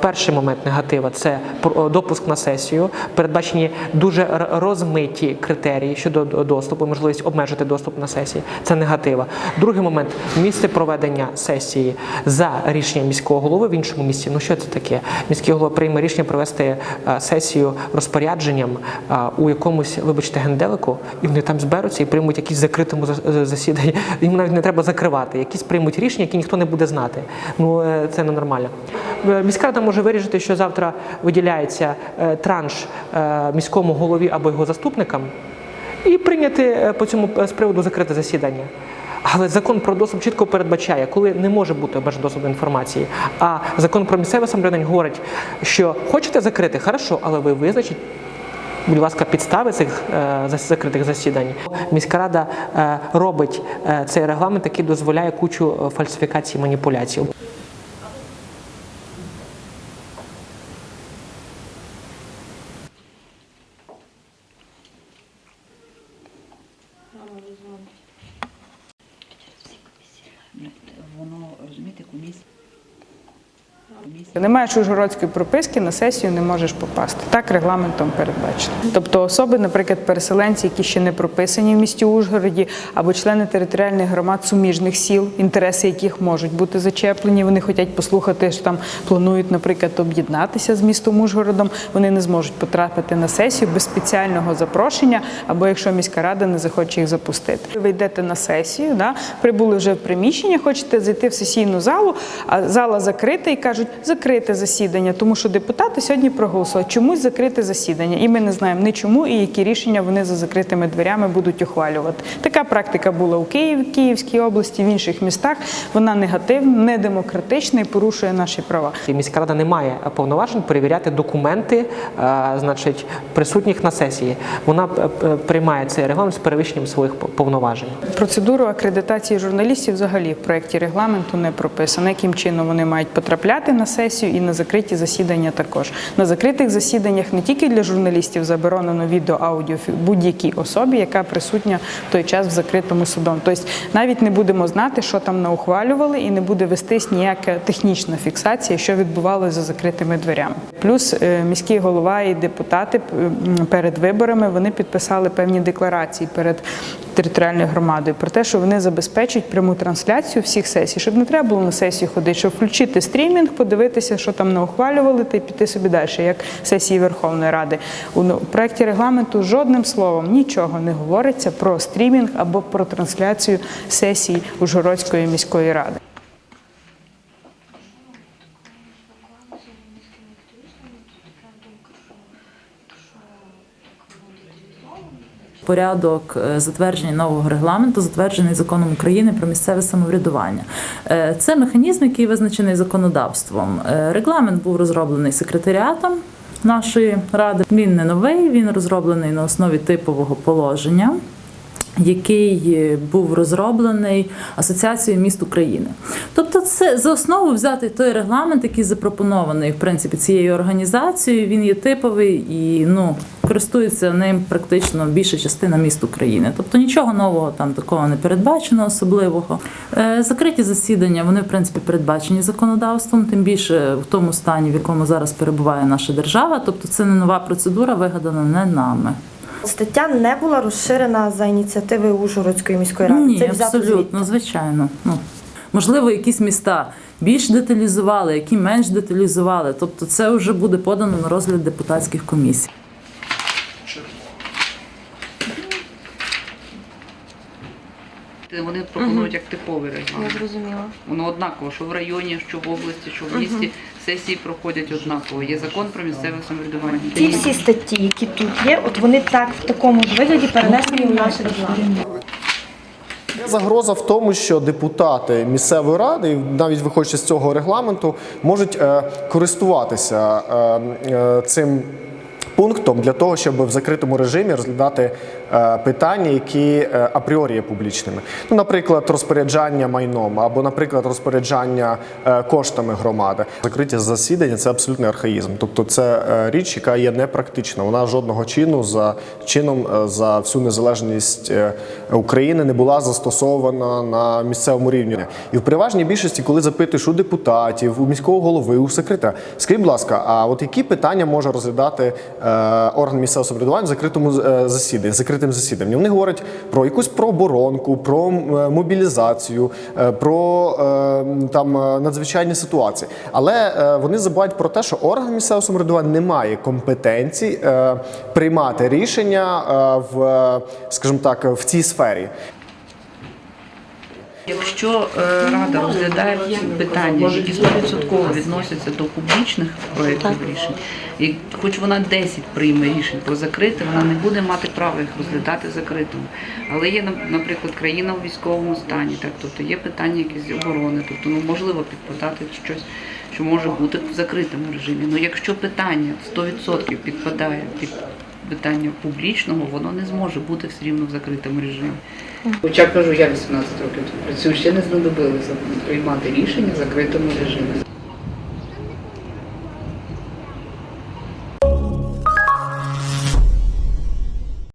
Перший момент негатива це допуск на сесію. Передбачені дуже розмиті критерії щодо доступу, можливість обмежити доступ на сесії. Це негатива. Другий момент місце проведення сесії за рішенням міського голови в іншому місці. Ну що це таке? Міський голова прийме рішення провести е, сесію розпорядженням е, у якомусь, вибачте, генделику, і вони там зберуться і приймуть якісь закритому за- за- засіданні. Їм навіть не треба закривати. Якісь приймуть рішення, які ніхто не буде знати. Ну е, це ненормально. Міська рада може вирішити, що завтра виділяється е, транш е, міському голові або його заступникам, і прийняти е, по цьому з приводу закрите засідання. Але закон про доступ чітко передбачає, коли не може бути обмежений доступ до інформації. А закон про місцеве самоврядування говорить, що хочете закрити, хорошо, але ви визначіть. Будь ласка, підстави цих е, закритих засідань. Міська рада е, робить е, цей регламент, який дозволяє кучу фальсифікацій маніпуляцій. Воно розумієте, комісія. Не маєш ужгородської прописки, на сесію не можеш попасти. Так регламентом передбачено. Тобто особи, наприклад, переселенці, які ще не прописані в місті Ужгороді, або члени територіальних громад суміжних сіл, інтереси яких можуть бути зачеплені. Вони хочуть послухати, що там планують, наприклад, об'єднатися з містом Ужгородом. Вони не зможуть потрапити на сесію без спеціального запрошення, або якщо міська рада не захоче їх запустити. Ви йдете на сесію, да, прибули вже в приміщення, хочете зайти в сесійну залу, а зала закрита і кажуть, закрите засідання, тому що депутати сьогодні проголосували. Чомусь закрите засідання, і ми не знаємо ні чому і які рішення вони за закритими дверями будуть ухвалювати. Така практика була у Києві, Київській області, в інших містах. Вона негативна, недемократична і порушує наші права. Міська рада не має повноважень перевіряти документи, е, значить, присутніх на сесії. Вона е, е, приймає цей регламент з перевищенням своїх повноважень. Процедуру акредитації журналістів взагалі в проєкті регламенту не прописано, яким чином вони мають потрапляти на сесію і на закриті засідання також. На закритих засіданнях не тільки для журналістів заборонено відео, аудіо будь-якій особі, яка присутня в той час в закритому судом. Тобто навіть не будемо знати, що там наухвалювали, і не буде вестись ніяка технічна фіксація, що відбувалося за закритими дверями. Плюс е, міський голова і депутати перед виборами вони підписали певні декларації перед територіальною громадою про те, що вони забезпечать пряму трансляцію всіх сесій, щоб не треба було на сесію ходити, щоб включити стрімінг, подивитися, що там не ухвалювали, та й піти собі далі, як сесії Верховної Ради. У проєкті регламенту жодним словом нічого не говориться про стрімінг або про трансляцію сесій Ужгородської міської ради. Порядок е, затвердження нового регламенту, затверджений законом України про місцеве самоврядування. Е, Це механізм, який визначений законодавством. Е, Регламент був розроблений секретаріатом нашої ради. Він не новий, він розроблений на основі типового положення. Який був розроблений Асоціацією міст України, тобто це за основу взяти той регламент, який запропонований в принципі цією організацією. Він є типовий і ну користується ним практично більша частина міст України. Тобто нічого нового там такого не передбачено, особливого. Е, Закриті засідання вони в принципі передбачені законодавством, тим більше в тому стані, в якому зараз перебуває наша держава. Тобто це не нова процедура, вигадана не нами. Стаття не була розширена за ініціативи Ужгородської міської ради. Ні, Це абсолютно, звичайно. Ну, можливо, якісь міста більш деталізували, які менш деталізували. Тобто це вже буде подано на розгляд депутатських комісій. Вони пропонують як типовий Я зрозуміла. Воно однаково, що в районі, що в області, що в місті. Сесії проходять однаково. Є закон про місцеве самоврядування. Ті всі статті, які тут є, от вони так в такому ж вигляді перенесені в наш регламент. Є загроза в тому, що депутати місцевої ради, навіть виходячи з цього регламенту, можуть е, користуватися е, е, цим пунктом для того, щоб в закритому режимі розглядати е, питання, які е, апріорі є публічними. Ну, наприклад, розпоряджання майном або, наприклад, розпоряджання е, коштами громади. Закриття засідання це абсолютний архаїзм. Тобто, це річ, яка є непрактична. Вона жодного чину за чином за всю незалежність України не була застосована на місцевому рівні. І в переважній більшості, коли запитуєш у депутатів, у міського голови, у секретаря, скажіть, будь ласка, а от які питання може розглядати е, орган місцевого самоврядування в закритому е, засіданні, закритим засіданням? Вони говорять про якусь прооборонку, про е, мобілізацію, про там надзвичайні ситуації. Але вони забувають про те, що орган місцевого самоврядування не має компетенцій е, приймати рішення в, скажімо так, в цій сфері. Якщо е, рада розглядає питання, які 100% відносяться до публічних проєктів рішень, і хоч вона 10 прийме рішень про закрите, вона не буде мати права їх розглядати закритими. Але є, на- наприклад, країна у військовому стані, так тобто є питання якісь з оборони, тобто ну можливо підпадати щось, що може бути в закритому режимі. Ну якщо питання 100% підпадає під питання публічного, воно не зможе бути все рівно в закритому режимі. Хоча кажу, я 18 років працюю, ще не знадобилося приймати рішення в закритому режимі.